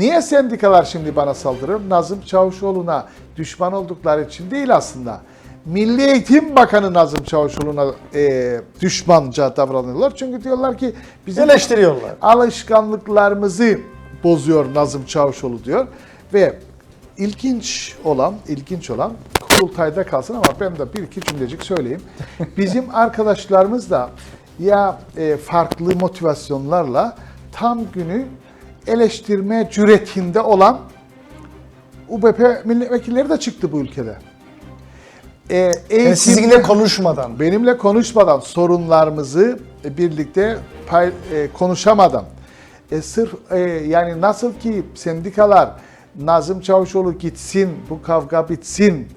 Niye sendikalar şimdi bana saldırır? Nazım Çavuşoğlu'na düşman oldukları için değil aslında. Milli Eğitim Bakanı Nazım Çavuşoğlu'na e, düşmanca davranıyorlar. Çünkü diyorlar ki bizim Eleştiriyorlar. alışkanlıklarımızı bozuyor Nazım Çavuşoğlu diyor. Ve ilginç olan, ilginç olan kurultayda kalsın ama ben de bir iki cümlecik söyleyeyim. Bizim arkadaşlarımız da ya e, farklı motivasyonlarla tam günü eleştirme cüretinde olan UBP milletvekilleri de çıktı bu ülkede. E, Yani eğitimde- sizinle konuşmadan. benimle konuşmadan sorunlarımızı birlikte pay, e, konuşamadan e, sırf e, yani nasıl ki sendikalar Nazım Çavuşoğlu gitsin bu kavga bitsin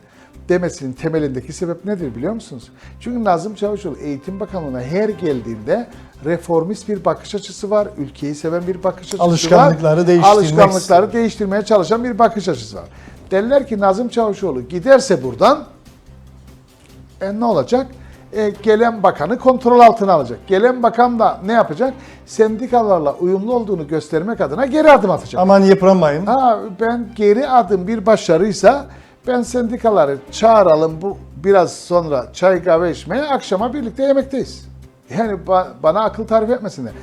demesinin temelindeki sebep nedir biliyor musunuz? Çünkü Nazım Çavuşoğlu Eğitim Bakanlığı'na her geldiğinde reformist bir bakış açısı var. Ülkeyi seven bir bakış açısı Alışkanlıkları var. değiştirmek Alışkanlıkları değiştirmeye çalışan bir bakış açısı var. Derler ki Nazım Çavuşoğlu giderse buradan e ne olacak? E, gelen bakanı kontrol altına alacak. Gelen bakan da ne yapacak? Sendikalarla uyumlu olduğunu göstermek adına geri adım atacak. Aman yıpramayın. Ha ben geri adım bir başarıysa ben sendikaları çağıralım bu biraz sonra çay kahve içmeye akşama birlikte yemekteyiz. Yani ba- bana akıl tarif etmesinler.